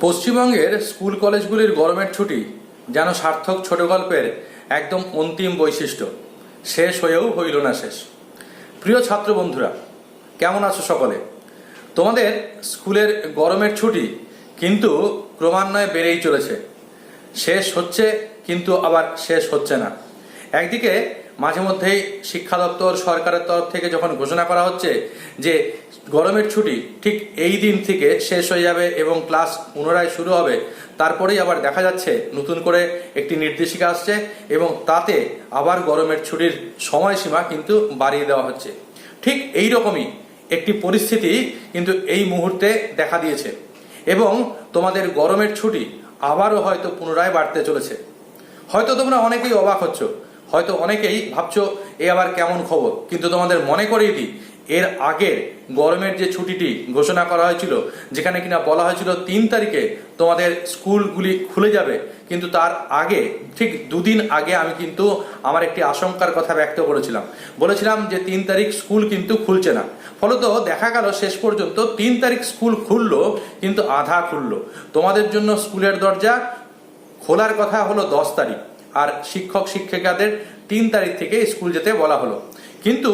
পশ্চিমবঙ্গের স্কুল কলেজগুলির গরমের ছুটি যেন সার্থক ছোট গল্পের একদম অন্তিম বৈশিষ্ট্য। শেষ হয়েও হইল না শেষ। প্রিয় ছাত্র বন্ধুরা কেমন আছো সকলে? তোমাদের স্কুলের গরমের ছুটি কিন্তু ক্রমান্বয়ে বেড়েই চলেছে। শেষ হচ্ছে কিন্তু আবার শেষ হচ্ছে না। একদিকে মাঝে মধ্যেই শিক্ষা দপ্তর, সরকারের তরফ থেকে যখন ঘোষণা করা হচ্ছে যে গরমের ছুটি ঠিক এই দিন থেকে শেষ হয়ে যাবে এবং ক্লাস পুনরায় শুরু হবে, তারপরেই আবার দেখা যাচ্ছে নতুন করে একটি নির্দেশিকা আসছে এবং তাতে আবার গরমের ছুটির সময়সীমা কিন্তু বাড়িয়ে দেওয়া হচ্ছে। ঠিক এই রকমই একটি পরিস্থিতি কিন্তু এই মুহূর্তে দেখা দিয়েছে এবং তোমাদের গরমের ছুটি আবারও হয়তো পুনরায় বাড়তে চলেছে। হয়তো তোমরা অনেকেই অবাক হচ্ছ হয়তো অনেকেই ভাবছ, এ আবার কেমন খবর? কিন্তু তোমাদের মনে করিয়ে দিই, এর আগের গরমের যে ছুটিটি ঘোষণা করা হয়েছিল, যেখানে কিনা বলা হয়েছিল তিন তারিখে তোমাদের স্কুলগুলি খুলে যাবে, কিন্তু তার আগে, ঠিক দুদিন আগে আমি কিন্তু আমার একটি আশঙ্কার কথা ব্যক্ত করেছিলাম। বলেছিলাম যে তিন তারিখ স্কুল কিন্তু খুলছে না। ফলত দেখা গেল শেষ পর্যন্ত তিন তারিখ স্কুল খুললো, কিন্তু আধা খুললো। তোমাদের জন্য স্কুলের দরজা খোলার কথা হলো দশ তারিখ। আর শিক্ষক শিক্ষিকাদের তিন তারিখ থেকে স্কুল যেতে বলা হলো। কিন্তু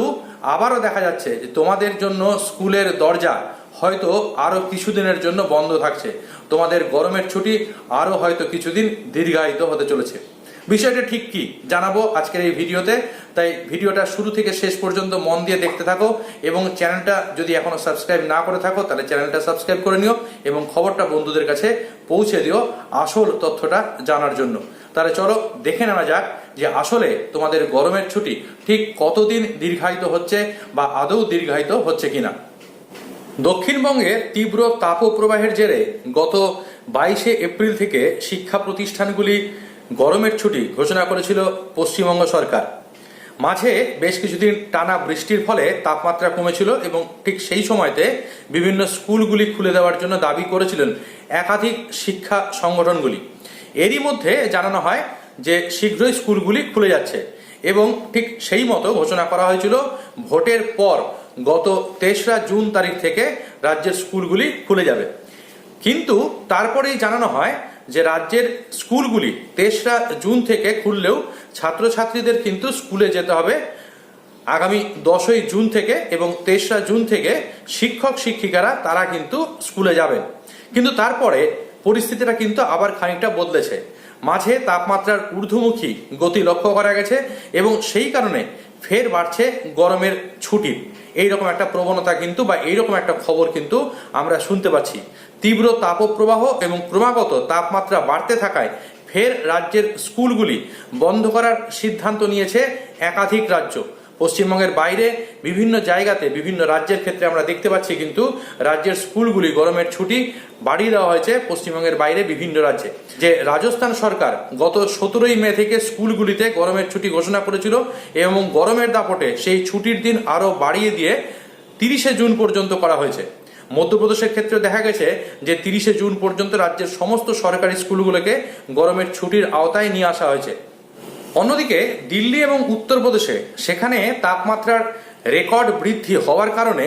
আবারও দেখা যাচ্ছে যে তোমাদের জন্য স্কুলের দরজা হয়তো আরও কিছুদিনের জন্য বন্ধ থাকছে। তোমাদের গরমের ছুটি আরও হয়তো কিছুদিন দীর্ঘায়িত হতে চলেছে। বিষয়টা ঠিক কি? জানাব আজকের এই ভিডিওতে। তাই ভিডিওটা শুরু থেকে শেষ পর্যন্ত মন দিয়ে দেখতে থাকো এবং চ্যানেলটা যদি এখনও সাবস্ক্রাইব না করে থাকো, তাহলে চ্যানেলটা সাবস্ক্রাইব করে নিও এবং খবরটা বন্ধুদের কাছে পৌঁছে দিও আসল তথ্যটা জানার জন্য। তাহলে চলো দেখে নেওয়া যাক যে আসলে তোমাদের গরমের ছুটি ঠিক কতদিন দীর্ঘায়িত হচ্ছে বা আদৌ দীর্ঘায়িত হচ্ছে কিনা? দক্ষিণবঙ্গে তীব্র তাপপ্রবাহের জেরে গত বাইশে এপ্রিল থেকে শিক্ষা প্রতিষ্ঠানগুলি গরমের ছুটি ঘোষণা করেছিল পশ্চিমবঙ্গ সরকার। মাঝে বেশ কিছুদিন টানা বৃষ্টির ফলে তাপমাত্রা কমেছিল এবং ঠিক সেই সময়তে বিভিন্ন স্কুলগুলি খুলে দেওয়ার জন্য দাবি করেছিলেন একাধিক শিক্ষা সংগঠনগুলি। এরই মধ্যে জানানো হয় যে শীঘ্রই স্কুলগুলি খুলে যাচ্ছে এবং ঠিক সেই মতো ঘোষণা করা হয়েছিল ভোটের পর গত তেসরা জুন তারিখ থেকে রাজ্যের স্কুলগুলি খুলে যাবে। কিন্তু তারপরেই জানানো হয় যে রাজ্যের স্কুলগুলি তেসরা জুন থেকে খুললেও ছাত্রছাত্রীদের কিন্তু স্কুলে যেতে হবে আগামী দশই জুন থেকে এবং তেসরা জুন থেকে শিক্ষক শিক্ষিকারা তারা কিন্তু স্কুলে যাবেন। কিন্তু তারপরে পরিস্থিতিটা কিন্তু আবার খানিকটা বদলেছে। মাঝে তাপমাত্রার ঊর্ধ্বমুখী গতি লক্ষ্য করা গেছে এবং সেই কারণে ফের বাড়ছে গরমের ছুটির এইরকম একটা প্রবণতা কিন্তু বা এইরকম একটা খবর কিন্তু আমরা শুনতে পাচ্ছি। তীব্র তাপপ্রবাহ এবং ক্রমাগত তাপমাত্রা বাড়তে থাকায় ফের রাজ্যের স্কুলগুলি বন্ধ করার সিদ্ধান্ত নিয়েছে একাধিক রাজ্য। পশ্চিমবঙ্গের বাইরে বিভিন্ন জায়গাতে, বিভিন্ন রাজ্যের ক্ষেত্রে আমরা দেখতে পাচ্ছি কিন্তু রাজ্যের স্কুলগুলি গরমের ছুটি বাড়িয়ে দেওয়া হয়েছে পশ্চিমবঙ্গের বাইরে বিভিন্ন রাজ্যে। যে রাজস্থান সরকার গত সতেরোই মে থেকে স্কুলগুলিতে গরমের ছুটি ঘোষণা করেছিল এবং গরমের দাপটে সেই ছুটির দিন আরও বাড়িয়ে দিয়ে তিরিশে জুন পর্যন্ত করা হয়েছে। মধ্যপ্রদেশের ক্ষেত্রে দেখা গেছে যে তিরিশে জুন পর্যন্ত রাজ্যের সমস্ত সরকারি স্কুলগুলোকে গরমের ছুটির আওতায় নিয়ে আসা হয়েছে। অন্যদিকে দিল্লি এবং উত্তরপ্রদেশে সেখানে তাপমাত্রার রেকর্ড বৃদ্ধি হওয়ার কারণে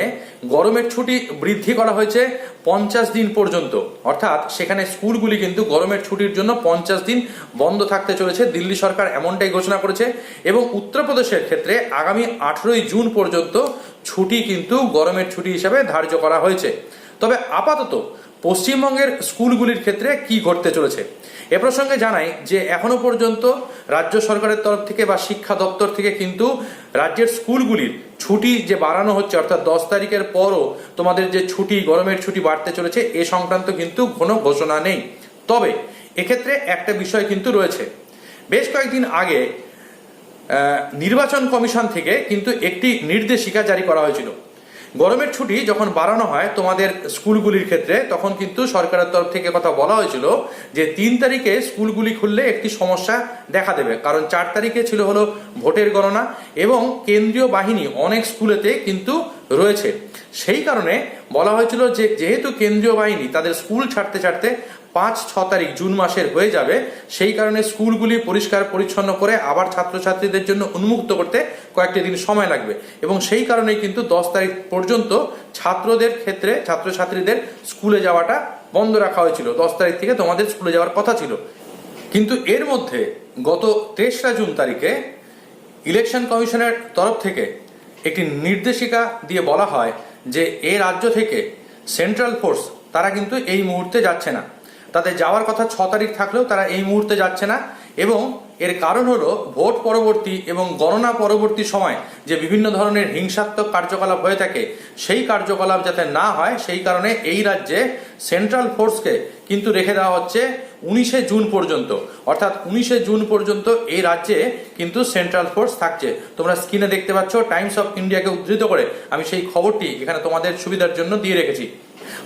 গরমের ছুটি বৃদ্ধি করা হয়েছে পঞ্চাশ দিন পর্যন্ত। অর্থাৎ সেখানে স্কুলগুলি কিন্তু গরমের ছুটির জন্য পঞ্চাশ দিন বন্ধ থাকতে চলেছে। দিল্লি সরকার এমনটাই ঘোষণা করেছে এবং উত্তরপ্রদেশের ক্ষেত্রে আগামী আঠেরোই জুন পর্যন্ত ছুটি কিন্তু গরমের ছুটি হিসাবে ধার্য করা হয়েছে। তবে আপাতত পশ্চিমবঙ্গের স্কুলগুলির ক্ষেত্রে কি ঘটতে চলেছে? এ প্রসঙ্গে জানাই যে এখনও পর্যন্ত রাজ্য সরকারের তরফ থেকে বা শিক্ষা দপ্তর থেকে কিন্তু রাজ্যের স্কুলগুলির ছুটি যে বাড়ানো হচ্ছে, অর্থাৎ দশ তারিখের পরও তোমাদের যে ছুটি, গরমের ছুটি বাড়তে চলেছে, এ সংক্রান্ত কিন্তু কোনো ঘোষণা নেই। তবে এক্ষেত্রে একটা বিষয় কিন্তু রয়েছে। বেশ কয়েকদিন আগে নির্বাচন কমিশন থেকে কিন্তু একটি নির্দেশিকা জারি করা হয়েছিল। গরমের ছুটি যখন বাড়ানো হয় তোমাদের স্কুলগুলির ক্ষেত্রে, তখন কিন্তু সরকারের তরফ থেকে কথা বলা হয়েছিল যে তিন তারিখে স্কুলগুলি খুললে একটি সমস্যা দেখা দেবে। কারণ চার তারিখে ছিল হলো ভোটের গণনা এবং কেন্দ্রীয় বাহিনী অনেক স্কুলেতে কিন্তু রয়েছে। সেই কারণে বলা হয়েছিল যে যেহেতু কেন্দ্রীয় বাহিনী তাদের স্কুল ছাড়তে ছাড়তে পাঁচ, ছ তারিখ জুন মাসের হয়ে যাবে, সেই কারণে স্কুলগুলি পরিষ্কার পরিচ্ছন্ন করে আবার ছাত্রছাত্রীদের জন্য উন্মুক্ত করতে কয়েকটি দিন সময় লাগবে। এবং সেই কারণেই কিন্তু দশ তারিখ পর্যন্ত ছাত্রদের ক্ষেত্রে ছাত্রছাত্রীদের স্কুলে যাওয়াটা বন্ধ রাখা হয়েছিল। দশ তারিখ থেকে তোমাদের স্কুলে যাওয়ার কথা ছিল। কিন্তু এর মধ্যে গত তেসরা জুন তারিখে ইলেকশন কমিশনের তরফ থেকে একটি নির্দেশিকা দিয়ে বলা হয় যে, এ রাজ্য থেকে সেন্ট্রাল ফোর্স, তারা কিন্তু এই মুহূর্তে যাচ্ছে না। তাদের যাওয়ার কথা ছ তারিখ থাকলেও তারা এই মুহূর্তে যাচ্ছে না। এবং এর কারণ হলো ভোট পরবর্তী এবং গণনা পরবর্তী সময় যে বিভিন্ন ধরনের হিংসাত্মক কার্যকলাপ হয়ে থাকে, সেই কার্যকলাপ যাতে না হয়, সেই কারণে এই রাজ্যে সেন্ট্রাল ফোর্সকে কিন্তু রেখে দেওয়া হচ্ছে উনিশে জুন পর্যন্ত। অর্থাৎ উনিশে জুন পর্যন্ত এই রাজ্যে কিন্তু সেন্ট্রাল ফোর্স থাকছে। তোমরা স্ক্রিনে দেখতে পাচ্ছ টাইমস অফ ইন্ডিয়াকে উদ্ধৃত করে আমি সেই খবরটি এখানে তোমাদের সুবিধার জন্য দিয়ে রেখেছি।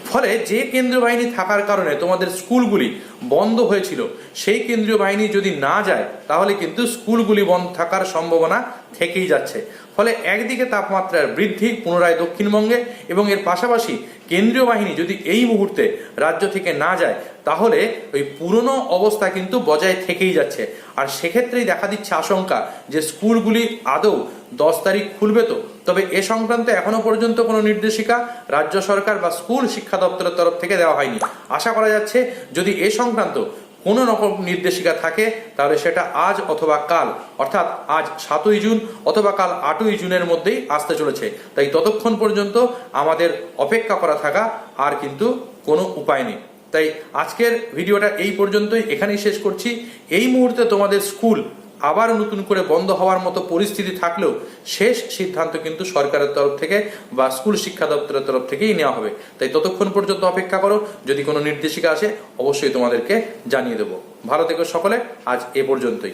ফলে যে কেন্দ্রীয় বাহিনী থাকার কারণে তোমাদের স্কুলগুলি বন্ধ হয়েছিল, সেই কেন্দ্রীয় বাহিনী যদি না যায়, তাহলে কিন্তু স্কুলগুলি বন্ধ থাকার সম্ভাবনা থেকেই যাচ্ছে। ফলে একদিকে তাপমাত্রার বৃদ্ধি পুনরায় দক্ষিণবঙ্গে এবং এর পাশাপাশি কেন্দ্রীয় বাহিনী যদি এই মুহূর্তে রাজ্য থেকে না যায়, তাহলে ওই পুরনো অবস্থা কিন্তু বজায় থেকেই যাচ্ছে। আর সেক্ষেত্রেই দেখা দিচ্ছে আশঙ্কা যে স্কুলগুলি আদৌ দশ তারিখ খুলবে তো। তবে এ সংক্রান্ত এখনও পর্যন্ত কোনো নির্দেশিকা রাজ্য সরকার বা স্কুল শিক্ষা দপ্তরের তরফ থেকে দেওয়া হয়নি। আশা করা যাচ্ছে যদি এ সংক্রান্ত কোনো রকম নির্দেশিকা থাকে, তাহলে সেটা আজ অথবা কাল, অর্থাৎ আজ সাতই জুন অথবা কাল আটই জুনের মধ্যেই আসতে চলেছে। তাই ততক্ষণ পর্যন্ত আমাদের অপেক্ষা করা থাকা আর কিন্তু কোনো উপায় নেই। তাই আজকের ভিডিওটা এই পর্যন্তই। এখানেই শেষ করছি। এই মুহূর্তে তোমাদের স্কুল আবার নতুন করে বন্ধ হওয়ার মতো পরিস্থিতি থাকলেও শেষ সিদ্ধান্ত কিন্তু সরকারের তরফ থেকে বা স্কুল শিক্ষা দপ্তরের তরফ থেকেই নেওয়া হবে। তাই ততক্ষণ পর্যন্ত অপেক্ষা করো, যদি কোনো নির্দেশিকা আসে, অবশ্যই তোমাদেরকে জানিয়ে দেবো। ভালো থেকো সকলে, আজ এ পর্যন্তই।